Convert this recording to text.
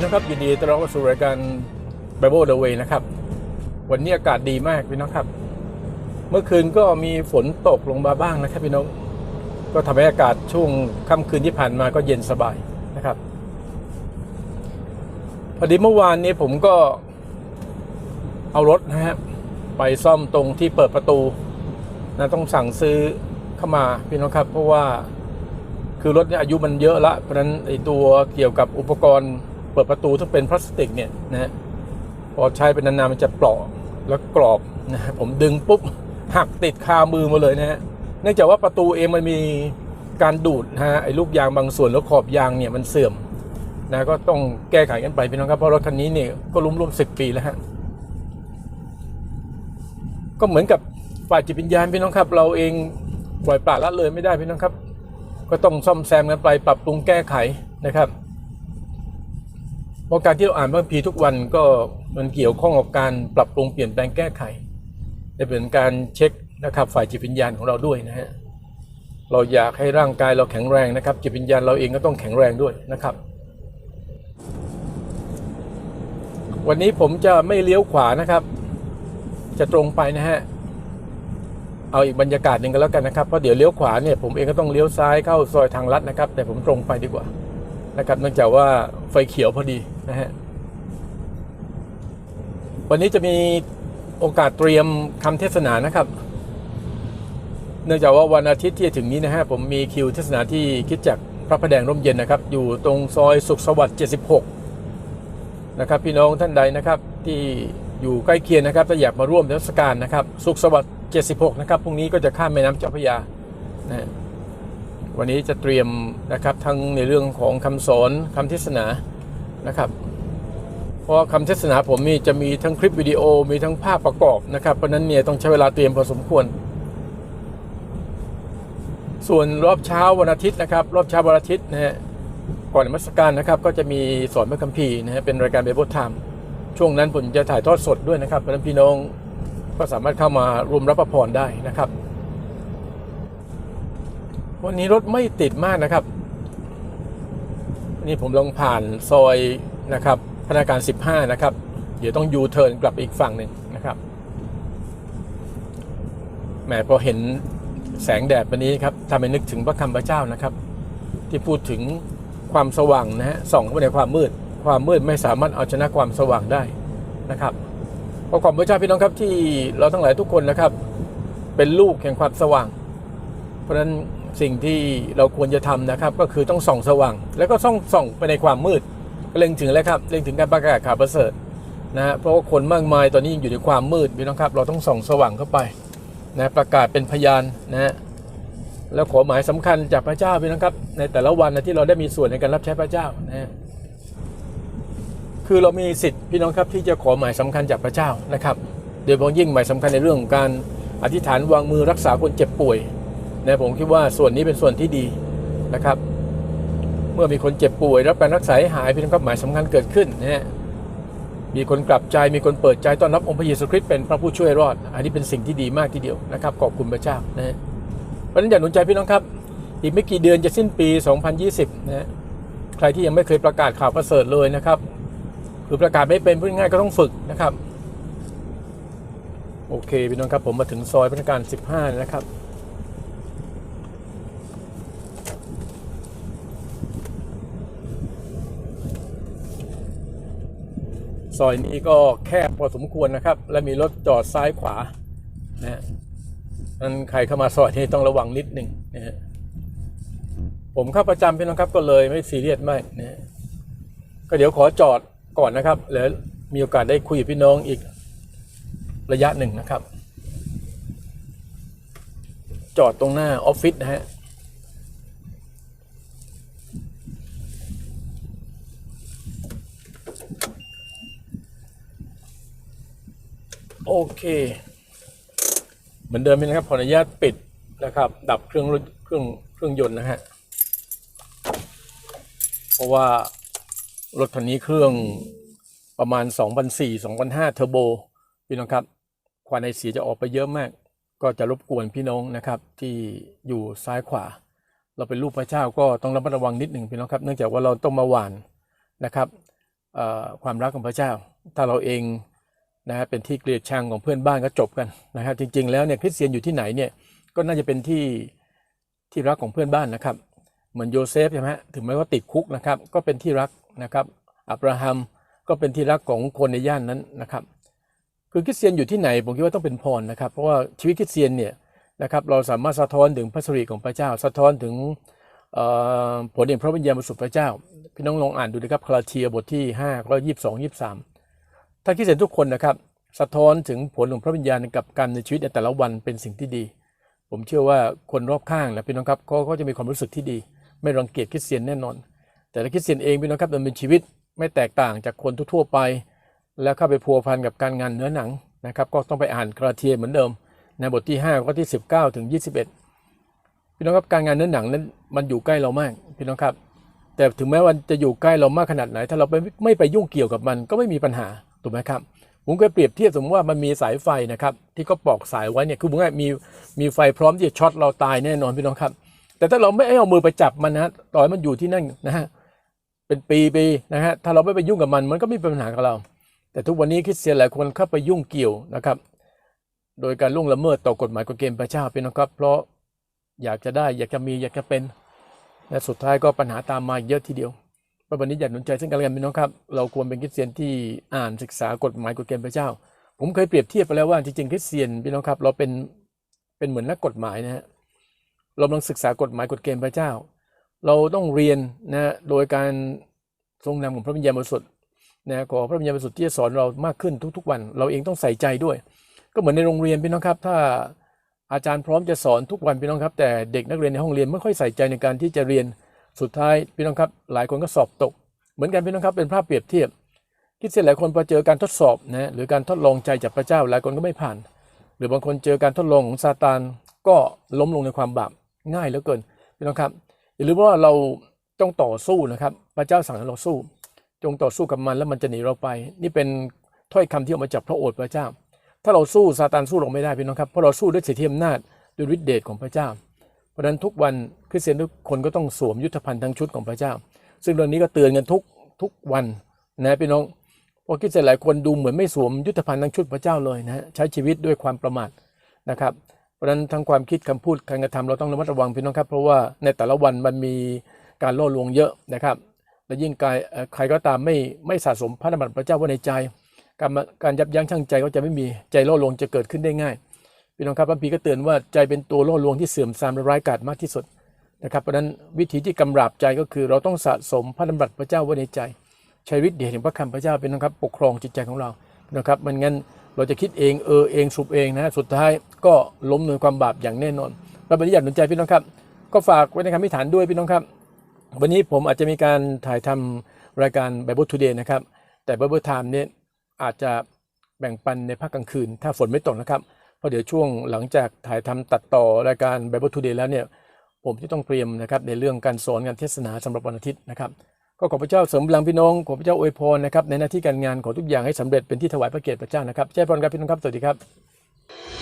ี่นะครับยินดีต้อนรับเข้าสู่รายการ Bible the Way นะครับ วันนี้อากาศดีมากพี่น้องครับ เมื่อคืนก็มีฝนตกลงมาบ้างนะครับพี่น้องก็ทำให้อากาศช่วงค่ำคืนที่ผ่านมาก็เย็นสบายนะครับพอดีเมื่อวานนี้ผมก็เอารถนะฮะไปซ่อมตรงที่เปิดประตูนะต้องสั่งซื้อเข้ามาพี่น้องครับ เพราะว่าคือรถเนี่ยอายุมันเยอะละเพราะฉะนั้นไอตัวเกี่ยวกับอุปกรณ์ เปิดประตูที่เป็นพลาสติกเนี่ยนะฮะพอใช้เป็นนานๆมันจะเปราะแล้วกรอบนะผมดึงปุ๊บหักติดคามือมาเลยนะฮะเนื่องจากว่าประตูเองมันมีการดูดนะฮะไอ้ลูกยางบางส่วนแล้วขอบยางเนี่ยมันเสื่อมนะก็ต้องแก้ไขกันไปพี่น้องครับเพราะรถคันนี้เนี่ยก็รุ่มร่วมสิบปีแล้วฮะก็เหมือนกับฝ่ายจิตวิญญาณพี่น้องครับ เราเองปล่อยปละละเลยไม่ได้พี่น้องครับ ก็ต้องซ่อมแซมกันไปปรับปรุงแก้ไขนะครับ เพราะการที่เราอ่านพระคัมภีร์ทุกวันก็มันเกี่ยวข้องกับการปรับปรุงเปลี่ยนแปลงแก้ไขจะเป็นการเช็คนะครับฝ่ายจิตวิญญาณของเราด้วยนะฮะเราอยากให้ร่างกายเราแข็งแรงนะครับ จิตวิญญาณเราเองก็ต้องแข็งแรงด้วยนะครับ วันนี้ผมจะไม่เลี้ยวขวานะครับ จะตรงไปนะฮะเอาอีกบรรยากาศหนึ่งกันแล้วกันนะครับเพราะเดี๋ยวเลี้ยวขวาเนี่ยผมเองก็ต้องเลี้ยวซ้ายเข้าซอยทางลัดนะครับ แต่ผมตรงไปดีกว่า นะครับเนื่องจากว่าไฟเขียวพอดีนะฮะวันนี้จะมีโอกาสเตรียมคำเทศนานะครับ เนื่องจากว่าวันอาทิตย์ที่จะถึงนี้นะฮะผมมีคิวเทศนาที่คิดจากพระประแดงร่มเย็นนะครับ อยู่ตรงซอยสุขสวัสดิ์76 นะครับ พี่น้องท่านใดนะครับที่อยู่ใกล้เคียงนะครับถ้าอยากมาร่วมเทศกาลนะครับ สุขสวัสดิ์76 นะครับพรุ่งนี้ก็จะข้ามแม่น้ำเจ้าพระยานะฮะ วันนี้จะเตรียมนะครับทั้งในเรื่องของคำสอนคำเทศนานะครับ เพราะคำเทศนาผมมีจะมีทั้งคลิปวิดีโอมีทั้งภาพประกอบนะครับเพราะนั้นเนี่ยต้องใช้เวลาเตรียมพอสมควร ส่วนรอบเช้าวันอาทิตย์นะครับ รอบเช้าวันอาทิตย์นะฮะก่อนนมัสการนะครับ ก็จะมีสอนพระคัมภีร์นะฮะเป็นรายการเบ b บ e ไทม์ช่วงนั้นผมจะถ่ายทอดสดด้วยนะครับเพราะนั้นพี่น้องก็สามารถเข้ามาร่วมรับประพรได้นะครับ วันนี้รถไม่ติดมากนะครับ นี่ผมลงผ่านซอยนะครับพนักงาน15 นะครับ เดี๋ยวต้องยูเทิร์นกลับอีกฝั่งหนึ่งนะครับ แหมพอเห็นแสงแดดวันนี้ครับทำให้นึกถึงพระคำพระเจ้านะครับ ที่พูดถึงความสว่างนะฮะส่องเข้าไปในความมืด ความมืดไม่สามารถเอาชนะความสว่างได้นะครับเพราะความพระเจ้าพี่น้องครับที่เราทั้งหลายทุกคนนะครับ เป็นลูกแห่งความสว่าง เพราะฉะนั้น สิ่งที่เราควรจะทำนะครับก็คือต้องส่องสว่าง แล้วก็ส่องส่องไปในความมืดเล็งถึงแล้วครับเล็งถึงการประกาศข่าวประเสริฐนะฮะเพราะว่าคนมากมายตอนนี้ยังอยู่ในความมืดพี่น้องครับเราต้องส่องสว่างเข้าไปนะประกาศเป็นพยานนะฮะแล้วขอหมายสำคัญจากพระเจ้าพี่น้องครับ ในแต่ละวันนะที่เราได้มีส่วนในการรับใช้พระเจ้านะฮะคือเรามีสิทธิ์พี่น้องครับที่จะขอหมายสำคัญจากพระเจ้านะครับ โดยเฉพาะยิ่งหมายสำคัญในเรื่องของการอธิษฐานวางมือรักษาคนเจ็บป่วย นะผมคิดว่าส่วนนี้เป็นส่วนที่ดีนะครับ เมื่อมีคนเจ็บป่วย รับการรักษาหายพี่น้องครับหมายสำคัญเกิดขึ้นนะฮะมีคนกลับใจมีคนเปิดใจต้อนรับองค์พระเยซูคริสต์เป็นพระผู้ช่วยรอด อันนี้เป็นสิ่งที่ดีมากทีเดียวนะครับขอบคุณพระเจ้านะฮะเพราะนั้นอย่าหนุนใจพี่น้องครับ อีกไม่กี่เดือนจะสิ้นปี 2020นะฮะใครที่ยังไม่เคยประกาศข่าวประเสริฐเลยนะครับคือประกาศไม่เป็นพูดง่ายก็ต้องฝึกนะครับ โอเคพี่น้องครับผมมาถึงซอยพนักงาน 15 นะครับ ซอยนี้ก็แคบพอสมควรนะครับ และมีรถจอดซ้ายขวานะนั้นใครเข้ามาซอยนี้ต้องระวังนิดหนึ่งนะฮะผมเข้าประจำพี่น้องครับก็เลยไม่ซีเรียสมากนะก็เดี๋ยวขอจอดก่อนนะครับแล้วมีโอกาสได้คุยกับพี่น้องอีกระยะหนึ่งนะครับ จอดตรงหน้าออฟฟิศนะฮะ โอเค เหมือนเดิมนะครับขออนุญาตปิดนะครับ ดับเครื่องรถเครื่องเครื่องยนต์นะฮะเพราะว่ารถคันนี้เครื่องประมาณ2,400 2,500เทอร์โบพี่น้องครับ ควันไอเสียจะออกไปเยอะมาก ก็จะรบกวนพี่น้องนะครับ ที่อยู่ซ้ายขวา เราเป็นลูกพระเจ้าก็ต้องระมัดระวังนิดหนึ่งพี่น้องครับเนื่องจากว่าเราต้องมาหวานนะครับความรักของพระเจ้า ถ้าเราเอง นะฮะเป็นที่เกลียดชังของเพื่อนบ้านก็จบกันนะครับจริงๆแล้วเนี่ยคริสเตียนอยู่ที่ไหนเนี่ยก็น่าจะเป็นที่ที่รักของเพื่อนบ้านนะครับ เหมือนโยเซฟใช่ไหมถึงแม้ว่าติดคุกนะครับ ก็เป็นที่รักนะครับ อับราฮัมก็เป็นที่รักของคนในย่านนั้นนะครับ คือคริสเตียนอยู่ที่ไหนผมคิดว่าต้องเป็นพรนะครับ เพราะว่าชีวิตคริสเตียนเนี่ยนะครับเราสามารถสะท้อนถึงพระสิริของพระเจ้า สะท้อนถึงผลแห่งพระวิญญาณบริสุทธิ์พระเจ้า พี่น้องลองอ่านดูนะครับคาลาเทียบทที่5ข้อ22 23 ท่านคิดเห็นทุกคนนะครับ สะท้อนถึงผลของพระวิญญาณกับการในชีวิตในแต่ละวันเป็นสิ่งที่ดี ผมเชื่อว่าคนรอบข้างนะพี่น้องครับเขาก็จะมีความรู้สึกที่ดี ไม่รังเกียจคริสเตียนแน่นอน แต่ละคริสเตียนเองพี่น้องครับมันเป็นชีวิตไม่แตกต่างจากคนทั่วไป แล้วเข้าไปพัวพันกับการงานเนื้อหนังนะครับ ก็ต้องไปอ่านกราเทียเหมือนเดิม ในบทที่5ข้อที่ 19ถึง21 พี่น้องครับการงานเนื้อหนังนั้นมันอยู่ใกล้เรามากพี่น้องครับแต่ถึงแม้วันจะอยู่ใกล้เรามากขนาดไหน ถ้าเราไม่ไปยุ่งเกี่ยวกับมันก็ไม่มีปัญหา ถูกไหมครับผมเคยเปรียบเทียบสมมติว่ามันมีสายไฟนะครับ ที่ก็ปอกสายไว้เนี่ยคือผมว่ามีมีไฟพร้อมที่จะช็อตเราตายแน่นอนพี่น้องครับ แต่ถ้าเราไม่เอามือไปจับมันนะต่อยมันอยู่ที่นั่นนะฮะเป็นปีๆนะฮะถ้าเราไม่ไปยุ่งกับมันมันก็ไม่เป็นปัญหากับเรา แต่ทุกวันนี้คริสเตียนหลายคนเข้าไปยุ่งเกี่ยวนะครับ โดยการล่วงละเมิดต่อกฎหมายกฎเกณฑ์พระเจ้าพี่น้องครับ เพราะอยากจะได้อยากจะมีอยากจะเป็นและสุดท้ายก็ปัญหาตามมาเยอะทีเดียว พระวันนี้อยากหนุนใจซึ่งกันและกันพี่น้องครับ เราควรเป็นคริสเตียนที่อ่านศึกษากฎหมายกฎเกณฑ์พระเจ้า ผมเคยเปรียบเทียบไปแล้วว่าจริงๆคริสเตียนพี่น้องครับ เราเป็นเป็นเหมือนนักกฎหมายนะฮะเรากำลังศึกษากฎหมายกฎเกณฑ์พระเจ้า เราต้องเรียนนะโดยการทรงนำของพระวิญญาณบริสุทธิ์นะขอพระวิญญาณบริสุทธิ์ที่จะสอนเรามากขึ้นทุกๆวัน เราเองต้องใส่ใจด้วย ก็เหมือนในโรงเรียนพี่น้องครับ ถ้าอาจารย์พร้อมจะสอนทุกวันพี่น้องครับ แต่เด็กนักเรียนในห้องเรียนไม่ค่อยใส่ใจในการที่จะเรียน สุดท้ายพี่น้องครับหลายคนก็สอบตก เหมือนกันพี่น้องครับเป็นภาพเปรียบเทียบคิดเสียหลายคนพอเจอการทดสอบนะหรือการทดลองใจจากพระเจ้าหลายคนก็ไม่ผ่าน หรือบางคนเจอการทดลองของซาตานก็ล้มลงในความบาปง่ายเหลือเกินพี่น้องครับอย่าลืมว่าเราต้องต่อสู้นะครับ พระเจ้าสั่งให้เราสู้ จงต่อสู้กับมันแล้วมันจะหนีเราไป นี่เป็นถ้อยคำที่ออกมาจากพระโอษฐ์พระเจ้า ถ้าเราสู้ซาตานสู้เราไม่ได้พี่น้องครับเพราะเราสู้ด้วยสิทธิอำนาจด้วยฤทธิเดชของพระเจ้า เพราะฉะนั้นทุกวันคริสเตียนทุกคนก็ต้องสวมยุทธภัณฑ์ทั้งชุดของพระเจ้า ซึ่งเรื่องนี้ก็เตือนกันทุกทุกวันนะพี่น้องเพราะคริสเตียนหลายคนดูเหมือนไม่สวมยุทธภัณฑ์ทั้งชุดพระเจ้าเลยนะใช้ชีวิตด้วยความประมาทนะครับเพราะฉะนั้นทั้งความคิดคำพูดการกระทำเราต้องระมัดระวังพี่น้องครับ เพราะว่าในแต่ละวันมันมีการล่อลวงเยอะนะครับและยิ่งกายใครก็ตามไม่ไม่สะสมพระนามพระเจ้าไว้ในใจ การการยับยั้งชั่งใจก็จะไม่มีใจล่อลวงจะเกิดขึ้นได้ง่าย พี่น้องครับพระพีก็เตือนว่าใจเป็นตัวล่อลวงที่เสื่อมทรามและร้ายกาจมากที่สุดนะครับเพราะนั้นวิธีที่กำราบใจก็คือ เราต้องสะสมพระนามพระเจ้าไว้ในใจใช้ฤทธิ์เดชแห่งพระคำพระเจ้าเป็นนะครับปกครองจิตใจของเรานะครับมันงั้นเราจะคิดเองเออเองสุบเองนะสุดท้ายก็ล้มในความบาปอย่างแน่นอนเราปฏิญาณหนุนใจพี่น้องครับ ก็ฝากไว้ในคำพิฐานด้วยพี่น้องครับ วันนี้ผมอาจจะมีการถ่ายทำรายการ Bible Today นะครับแต่ Bible Time เนี่ยอาจจะแบ่งปันในภาคกลางคืน ถ้าฝนไม่ตกนะครับ เพราะเดี๋ยวช่วงหลังจากถ่ายทำตัดต่อรายการ Bible Today แล้วเนี่ยผมจะต้องเตรียมนะครับในเรื่องการสอนการเทศนาสำหรับวันอาทิตย์นะครับก็ขอพระเจ้าเสริมพลังพี่น้องขอพระเจ้าอวยพรนะครับในหน้าที่การงานของทุกอย่างให้สำเร็จเป็นที่ถวายพระเกียรติพระเจ้านะครับเจ้าพรครับพี่น้องครับสวัสดีครับ